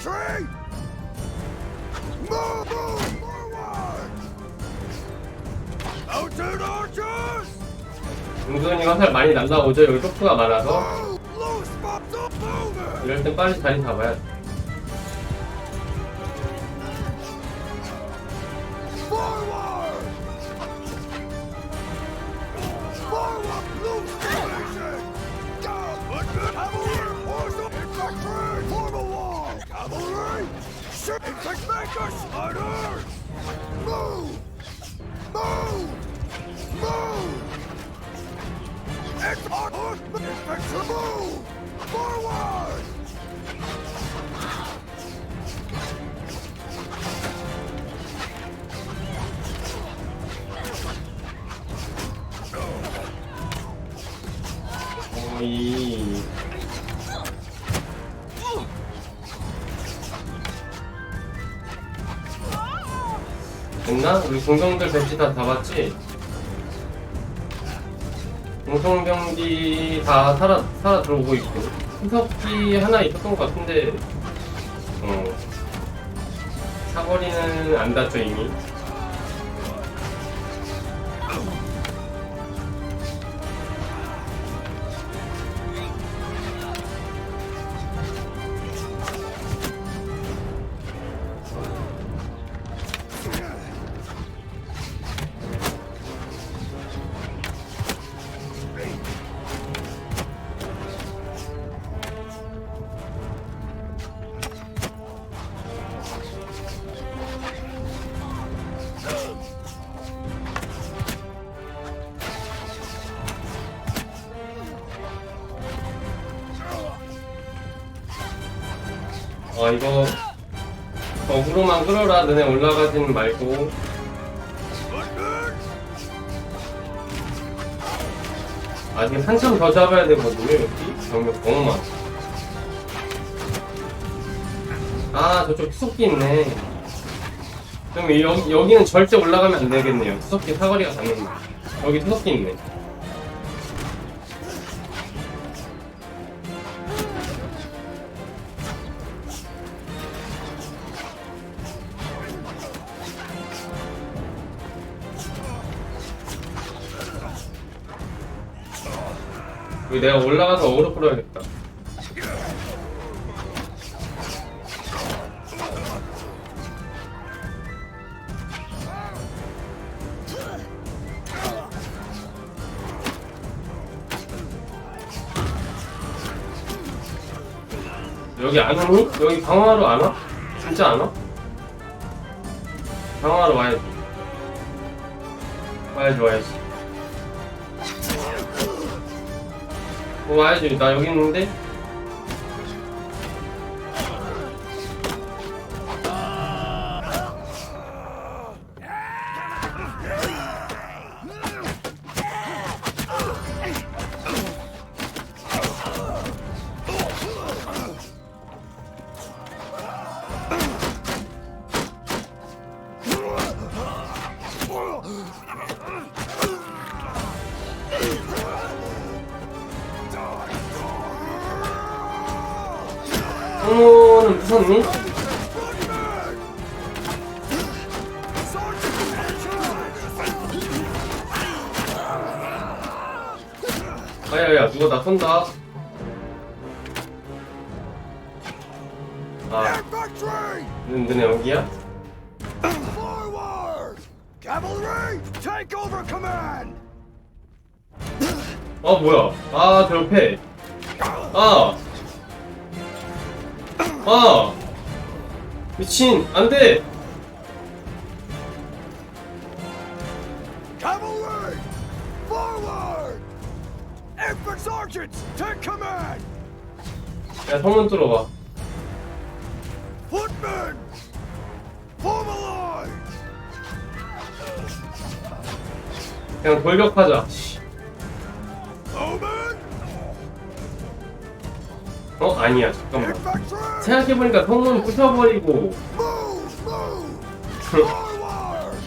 Infantry! Move, move forward! Mounted archers! 은근히 화살 많이 날라오죠. 여기 쇼프가 많아서 Move! Loose bombs up moving! 이럴 땐 빨리 자리 잡아야 돼. Trickmaker Spider! Move! Move! Move! It's our to move! Forward! 됐나? 우리 공성들 배치 다 잡았지? 공성병기 다 살아, 살아 들어오고 있고 후석기 하나 있었던 것 같은데 어 사거리는 안 닿죠 이미 아 이거 어그로만 끌어라. 너네 올라가지는 말고. 아직 한참 더 잡아야 되거든요 여기. 병력 너무 많아. 아 저쪽 투석기 있네. 그럼 여, 여기는 절대 올라가면 안 되겠네요. 투석기 사거리가 닿는 거 여기 투석기 있네 여기 내가 올라가서 어그로 끌어야겠다 여기 안 오니? 여기 강화로 안 와? 진짜 안 와? 강화로 와야지 와야지 와야지 어, 와야지. 나 여기 있는데 무섭니? 아야야 누가 나 쏜다 아! 너네 여기야? 어 뭐야 아저 옆에 아! 아! 미친 안돼 Cavalry! Forward! Infant sergeants, take command! 야 성문 line! 그냥 돌격하자 어? 아니야 잠깐만! 생각해보니까 성문 부셔버리고!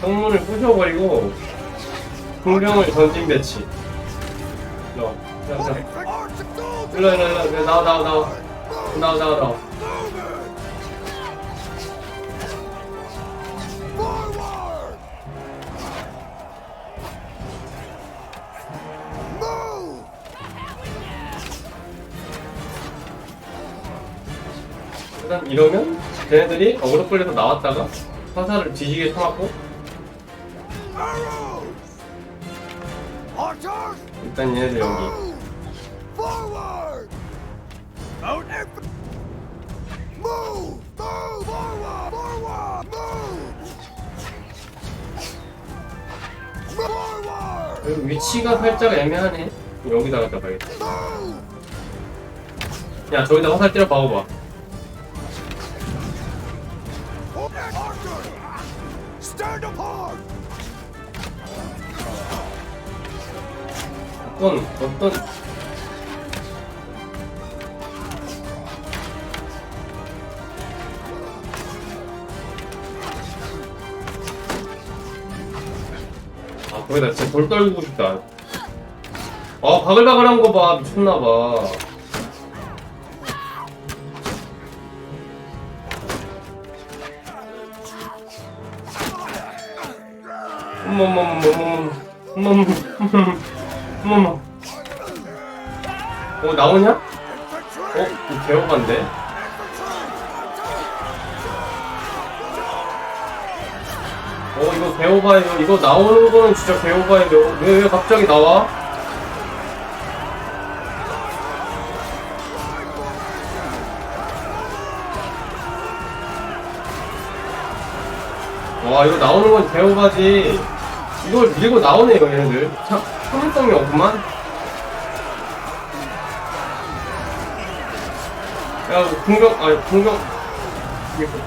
성문을 부셔버리고 공병을 전진 배치 일로! 일로 일로 일로 나와 나와 나와 나와 나와 나와 이러면 쟤네들이 어그로 끌려서 나왔다가 화살을 뒤지게! Archers! 일단 얘네들 여기! 여기 위치가 살짝 애매하네 여기다가 잡아야겠다! 야 저기다 화살 때려 봐봐 어떤 아 거기다 진짜 돌 떨고 싶다. 아 바글바글한 거봐. 미쳤나봐. 엄마엄마엄마엄마엄마엄마엄마. 어 나오냐? 어? 이거 개호반데? 어 이거 개호바예요 이거 나오는 거는 진짜 개호바예요 왜, 왜 갑자기 나와? 와 이거 나오는 건 개호바지 이걸 밀고 나오네요 얘네들 참 참을성이 없구만 야 이거 공격 아니 공격 이게 뭐-!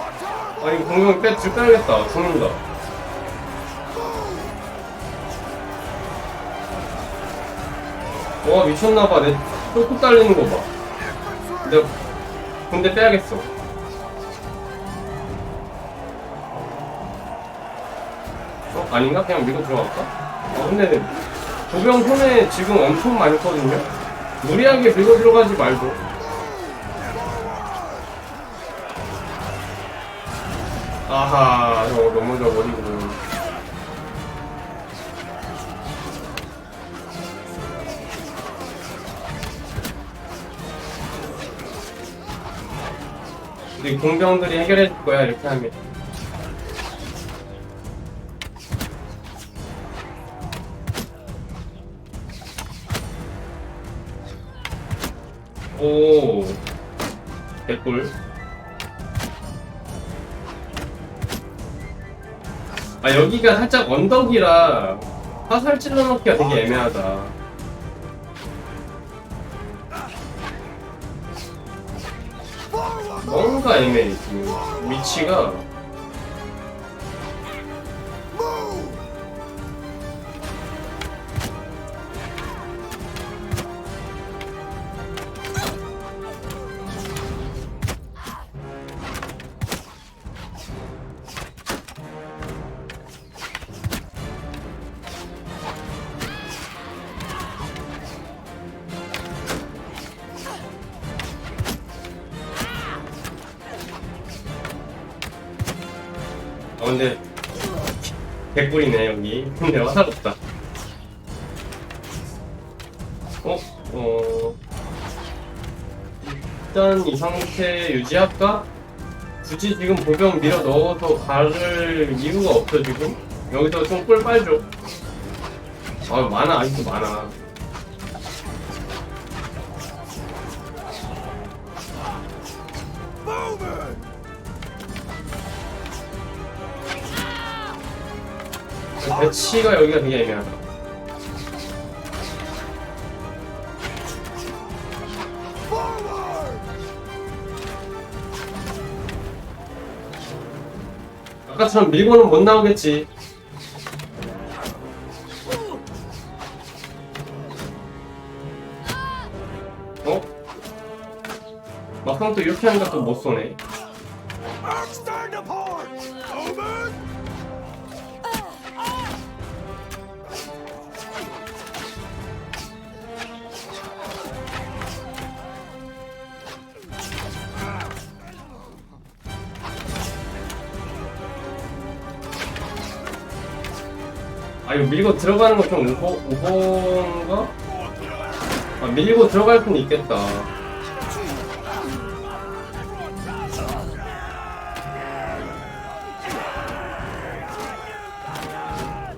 Archer! 아니 공격 빼 줄 빼야겠다 죽는다 와 미쳤나봐 내 쫄뚝 달리는 거봐 Infantry! 근데 근데 빼야겠어 아닌가? 그냥 밀고 들어갈까? 아 근데 조병 손에 지금 엄청 많거든요? 무리하게 밀고 들어가지 말고 아하 저거 넘어져 버리고 우리 공병들이 해결해 줄 거야 이렇게 하면 오. 개꿀. 아 여기가 살짝 언덕이라 화살 찔러 넣기가 되게 애매하다! 뭔가 애매해 지금. 위치가 개꿀이네 여기. 근데 화살 없다. 어? 어... 일단 이 상태 유지할까? 굳이 지금 보병 밀어 넣어서 가를 이유가 없어 지금. 여기서 좀 꿀 빨죠. 아 많아. 아직도 많아 배치가 여기가 되게 애매하다! 아까처럼 밀고는 못 나오겠지 어? 막상 또 이렇게 하니까 또 못 쏘네 아 이거 밀고 들어가는 거 좀 오버 오버인가? 아 밀고 들어갈 수는 있겠다.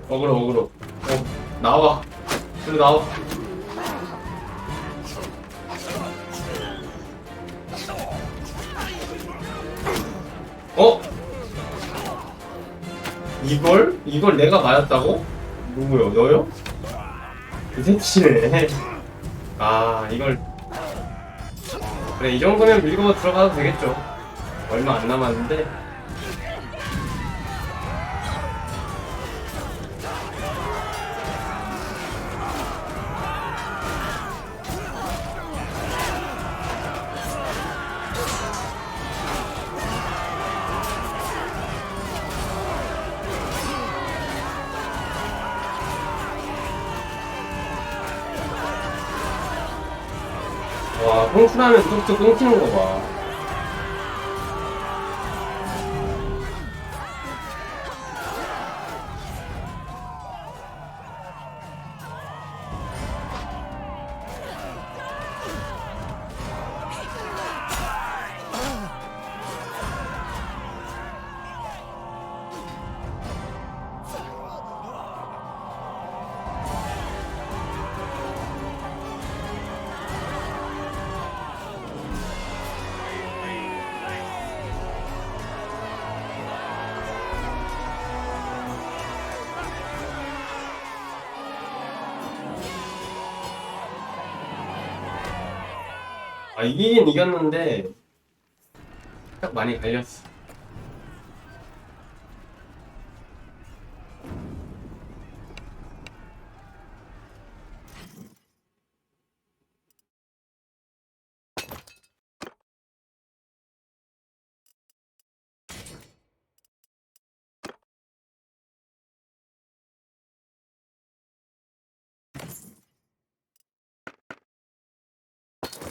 어그로 어그로. 어 나와. 일로 나와. 어? 이걸? 이걸 내가 맞았다고? 누구요? 너요? 이 새끼네. 아, 이걸. 그래, 이 정도면 밀고 들어가도 되겠죠. 얼마 안 남았는데. 꽁투라면 뚝뚝 끊기는 거 봐. 아, 이기긴 이겼는데, 딱 많이 갈렸어.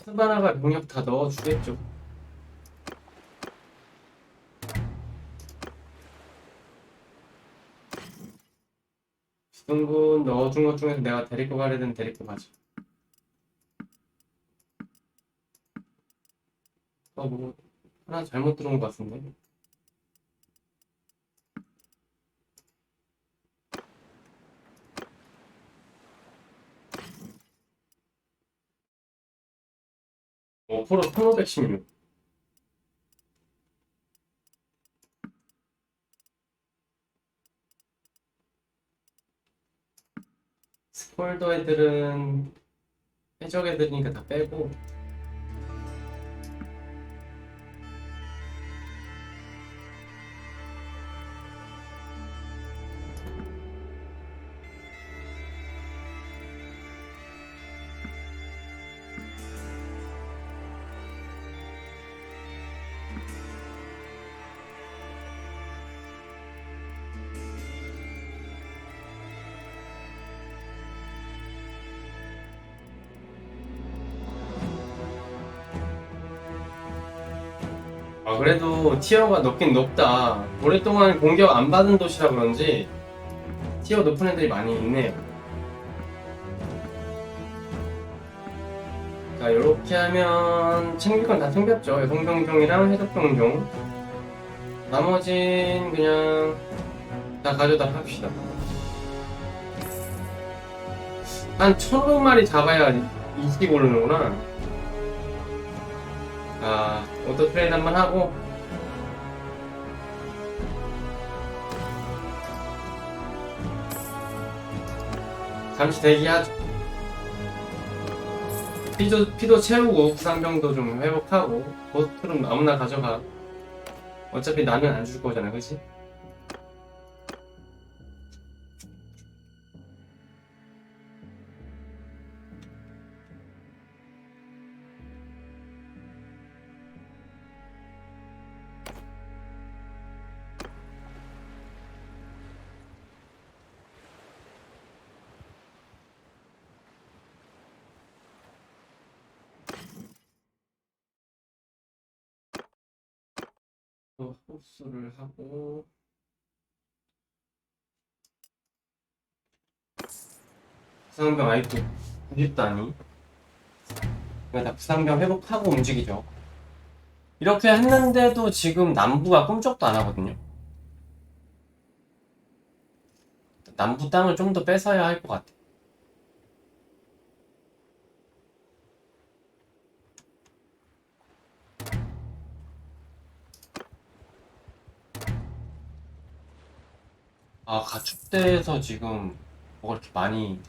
스바나가 병력 다 넣어주겠죠. 지동군 넣어준 것 중에서 내가 데리고 가려든 데리고 가죠. 어, 뭐, 하나 잘못 들어온 것 같은데. 어, 프로 1516. 스폴더 애들은 해적 애들이니까 다 빼고 아 그래도 티어가 높긴 높다. 오랫동안 공격 안 받은 도시라 그런지 티어 높은 애들이 많이 있네요. 자 이렇게 하면 챙길 건 다 챙겼죠. 성병종이랑 해적병종. 나머진 그냥 다 가져다 합시다. 한 1500마리 잡아야 20 오르는구나 아, 오토 트레이드 한번 하고 잠시 대기하죠. 피도, 피도 채우고 부상병도 좀 회복하고 보스트룸 아무나 가져가. 어차피 나는 안 줄 거잖아, 그치? 흡수를 하고. 부상병 아직도 90다니 이거 다 부상병 회복하고 움직이죠. 이렇게 했는데도 지금 남부가 꿈쩍도 안 하거든요. 남부 땅을 좀 더 뺏어야 할 것 같아 아 가축대에서 지금 뭐가 이렇게 많이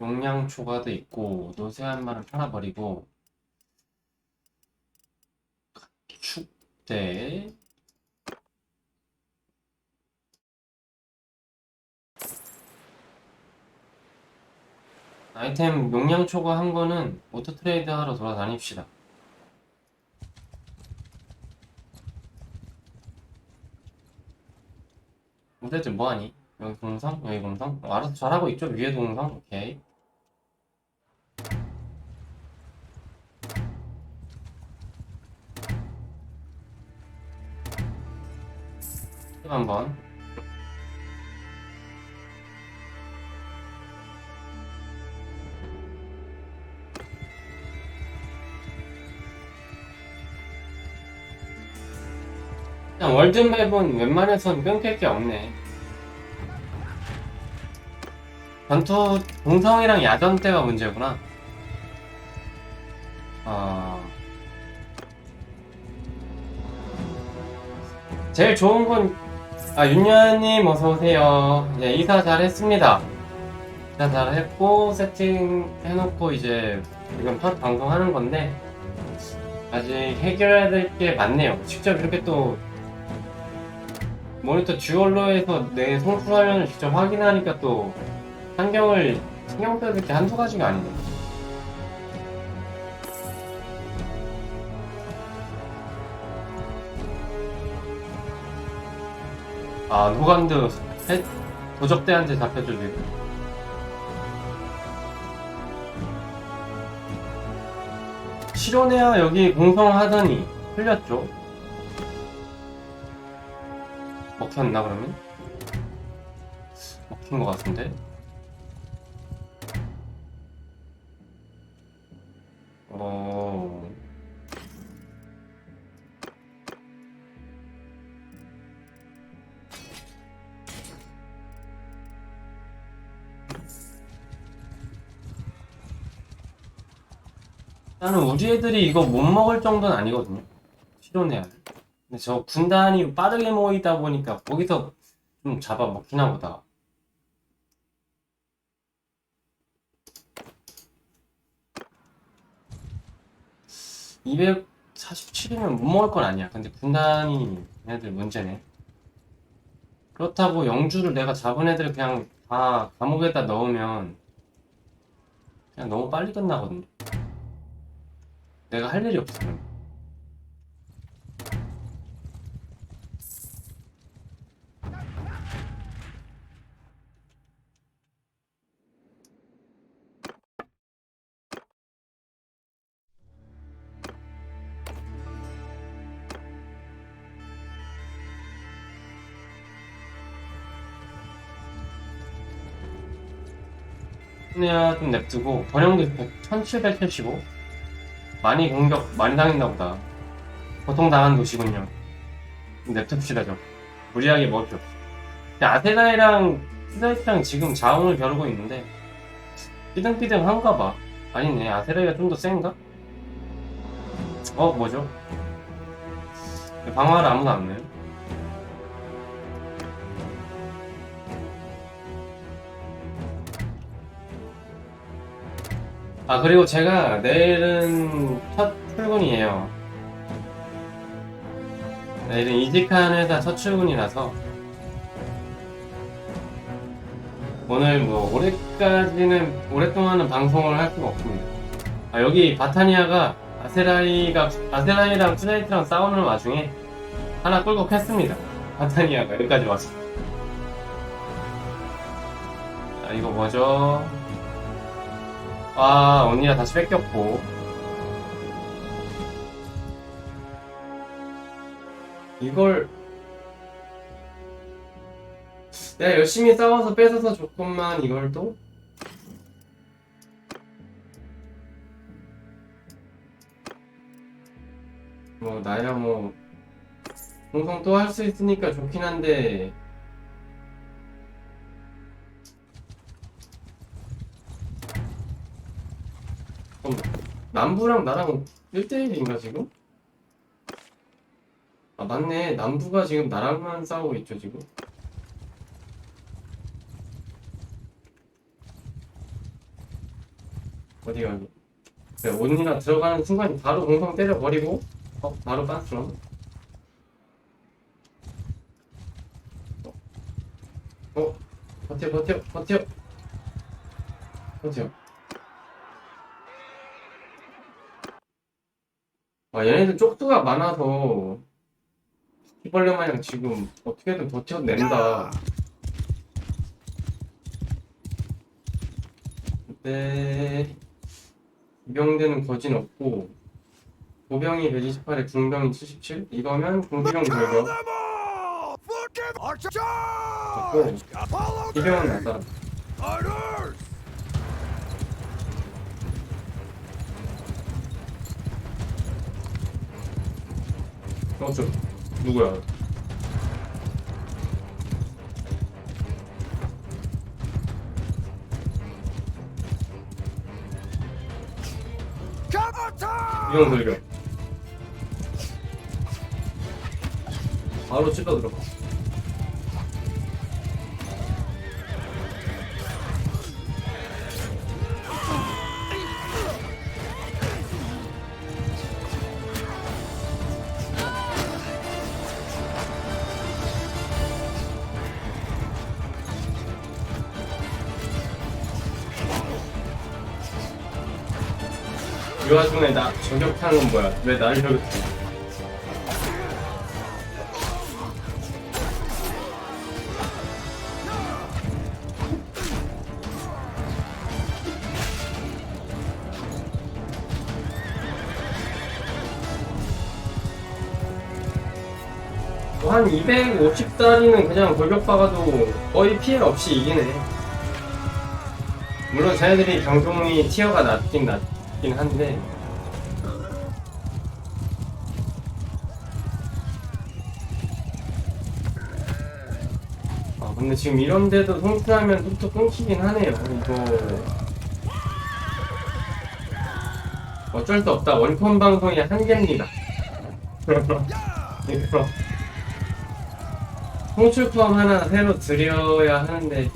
용량 초과도 있고 노쇠한 말은 팔아버리고 가축대 아이템 용량 초과한 거는 오토 트레이드 하러 돌아다닙시다. 무대들 뭐하니? 여기 공성? 여기 공성? 어, 알아서 잘하고 있죠? 위에 공성? 오케이. 또 한번. 그냥 월드맵은 웬만해선 끊길 게 없네. 전투 동성이랑 야전 때가 문제구나. 아. 제일 좋은 건, 아, 윤여님 어서오세요. 예, 이사 잘 했습니다. 이사 잘 했고, 세팅 해놓고 이제, 이건 첫 방송하는 건데, 아직 해결해야 될 게 많네요. 직접 이렇게 또, 모니터 듀얼로에서 내 송출 화면을 직접 확인하니까 또, 환경을 신경 될게 한두 가지가 아니네. 아, 노간드 해- 도적대한테 잡혀주고. 실온에야 여기 공성하더니 풀렸죠? 먹혔나 그러면? 먹힌 것 같은데? 어... 나는 우리 애들이 이거 못 먹을 정도는 아니거든요. 실온해야 돼. 근데 저 군단이 빠르게 모이다 보니까 거기서 좀 잡아 먹히나 보다. 247이면 못 먹을 건 아니야. 근데 군단이 얘네들 문제네. 그렇다고 영주를 내가 잡은 애들 그냥 다 감옥에다 넣으면 그냥 너무 빨리 끝나거든요. 내가 할 일이 없으 그냥 좀 냅두고 번영도 1775 많이 공격 많이 당했나 보다. 고통당한 도시군요. 냅둡시다 좀. 무리하게 근데 아테나이랑 피사이트랑 지금 자원을 겨루고 있는데 삐등삐등 한가 봐. 아니네. 아테나이가 좀 더 센가? 어 뭐죠? 방어를 아무도 안 내요 아 그리고 제가 내일은 첫 출근이에요. 내일은 이직한 회사 첫 출근이라서 오늘 뭐 올해까지는 오랫동안은 방송을 할 수가 없습니다. 아 여기 바타니아가 아세라이가 아세라이랑 투자이트랑 싸우는 와중에 하나 끌고 캤습니다. 바타니아가 여기까지 왔어. 아 이거 뭐죠? 아, 언니가 다시 뺏겼고. 이걸 내가 열심히 싸워서 뺏어서 좋구만 이걸 또 뭐 나야 뭐 공성 또할 수 있으니까 좋긴 한데 남부랑 나랑 1대1인가 지금? 아 맞네. 남부가 지금 나랑만 싸우고 있죠 지금. 어디 가니? 그래 온이나 들어가는 순간 바로 공성 때려버리고 어 바로 빤스럼 어, 어 버텨 버텨 버텨. 버텨 아 얘네들 쪽수가 많아서 키벌레 마냥 지금 어떻게든 버텨낸다 근데 이병대는 거진 없고 보병이 128에 궁병이 77 이거면 Kill 결격 Day! 나다 어 저 누구야? Cover 이병 돌격 바로 찔러 들어가 이 와중에 나 저격하는 건 뭐야? 왜 나를 저격해? 한 250짜리는 그냥 골격 박아도 거의 피해 없이 이기네. 물론 쟤네들이 경종이 티어가 낮긴 낮 긴 한데. 아 근데 지금 이런데도 송투하면 뚝뚝 끊기긴 하네요. 이거. 어쩔 수 없다. 원컴 방송이 한계입니다. 이거. 송출컴 하나 새로 드려야 하는데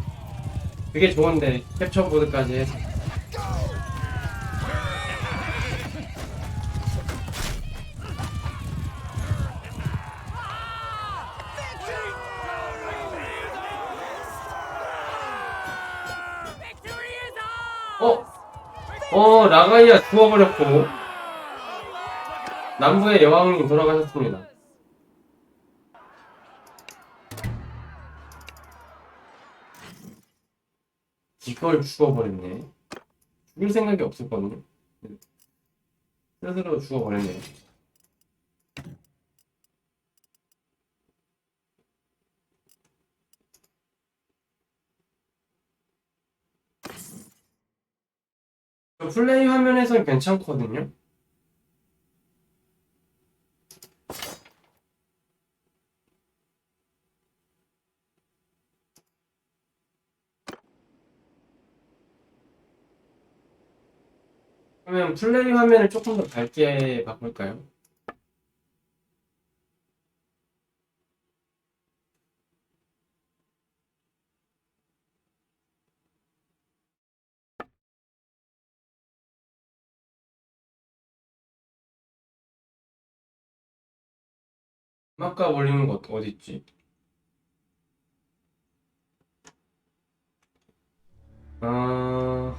그게 좋은데 캡처보드까지 해서 어 라가이아 죽어버렸고. 남부의 여왕님 돌아가셨습니다. 이걸 죽어버렸네. 죽일 생각이 없었거든요? 스스로 죽어버렸네요 플레이 화면에선 괜찮거든요 그러면 플레이 화면을 조금 더 밝게 바꿀까요? 음악가 올리는 거 어디 있지? 아...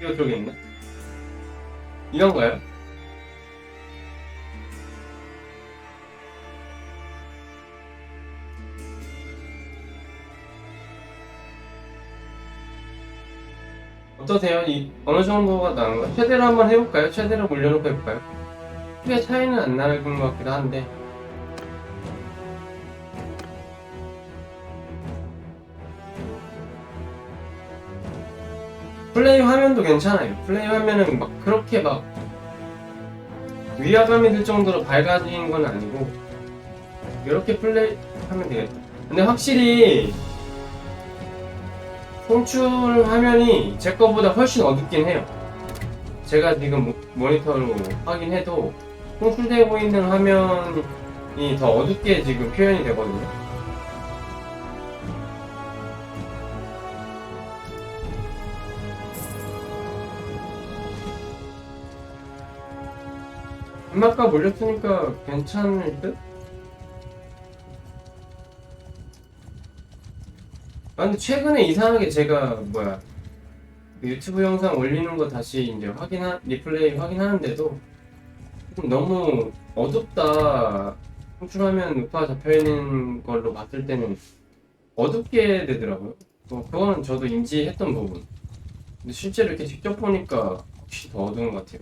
이거 쪽에 있나? 이건가요? 어떠세요? 이 어느 정도가 나은가? 최대로 한번 해볼까요? 최대로 올려놓고 해볼까요? 크게 차이는 안 나는 것 같기도 한데 플레이 화면도 괜찮아요. 플레이 화면은 막 그렇게 막 위화감이 들 정도로 밝아진 건 아니고 이렇게 플레이 하면 되겠다. 근데 확실히 송출 화면이 제 거보다 훨씬 어둡긴 해요. 제가 지금 모- 모니터로 확인해도 송출되고 있는 화면이 더 어둡게 지금 표현이 되거든요. 음악값 올렸으니까 괜찮을 듯? 아 근데 최근에 이상하게 제가 뭐야 그 유튜브 영상 올리는 거 다시 이제 확인하 리플레이 확인하는데도 좀 너무 어둡다 송출하면 우파 잡혀 있는 걸로 봤을 때는 어둡게 되더라고요. 뭐 그거는 저도 인지했던 부분. 근데 실제로 이렇게 직접 보니까 혹시 더 어두운 것 같아요.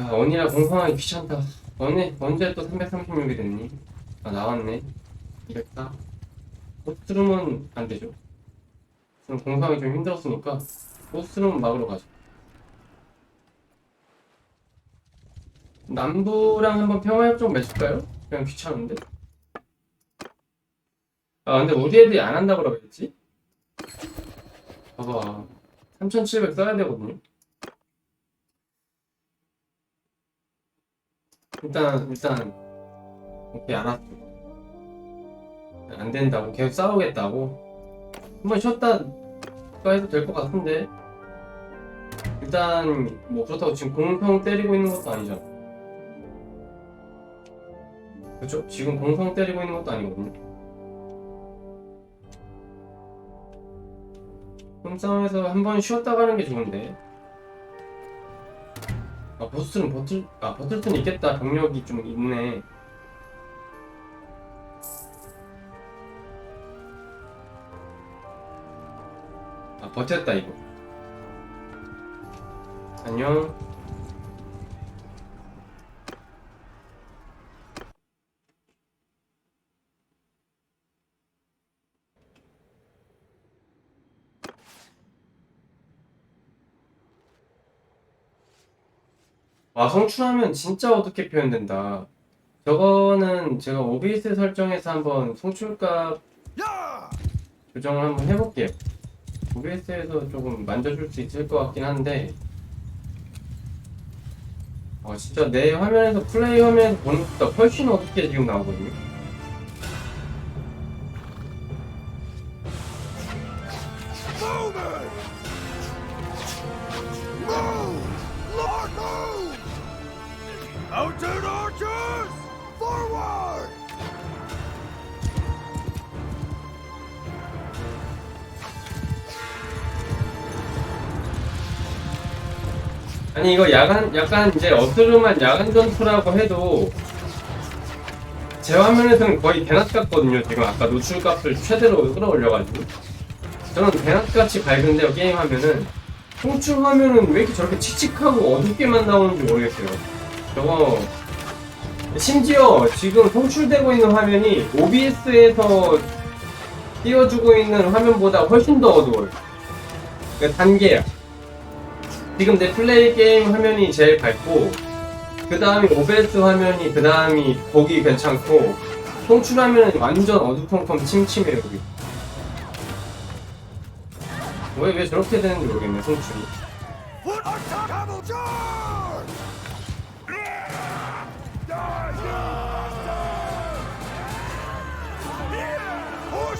야 언니라 공부하기 귀찮다. 언니 언제 또 336이 됐니? 아 나왔네. 204. 보스룸은 안 되죠. 그럼 공부하기 좀 힘들었으니까 보스룸 막으러 가자. 남부랑 한번 평화협정 맺을까요? 그냥 귀찮은데? 아 근데 우리 애들이 안 한다고 그러겠지? 봐봐 3700 써야 되거든요 일단 일단 오케이 알았어 안 된다고 계속 싸우겠다고 한번 쉬었다 해도 될 것 같은데 일단 뭐 그렇다고 지금 공평 때리고 있는 것도 아니잖아 그쵸? 지금 공성 때리고 있는 것도 아니거든요. 몸싸움에서 한 번 쉬었다 가는 게 좋은데. 아, 보스는 버틸, 아, 버틸 수는 있겠다. 병력이 좀 있네. 아, 버텼다, 이거. 안녕. 와, 송출하면 진짜 어둡게 표현된다. 저거는 제가 OBS 설정에서 한번 송출값 Yeah! 조정을 한번 해볼게요. OBS에서 조금 만져줄 수 있을 것 같긴 한데, 어, 진짜 내 화면에서 플레이 화면에서 보는 것보다 훨씬 어둡게 지금 나오거든요. 아니 이거 야간 약간 이제 어스름한 야간 전투라고 해도 제 화면에서는 거의 대낮 같거든요. 지금 아까 노출값을 최대로 끌어올려가지고. 저는 대낮같이 밝은데요 게임 화면은. 송출 화면은 왜 이렇게 저렇게 칙칙하고 어둡게만 나오는지 모르겠어요. 저거 심지어 지금 송출되고 있는 화면이 OBS에서 띄워주고 있는 화면보다 훨씬 더 어두워요. 그 단계야 지금 내 플레이 게임 화면이 제일 밝고 그 다음이 OBS 화면이 그 다음이 보기 괜찮고 송출 화면은 완전 어두컴컴 침침해요 여기. 왜, 왜 저렇게 되는지 모르겠네 송출이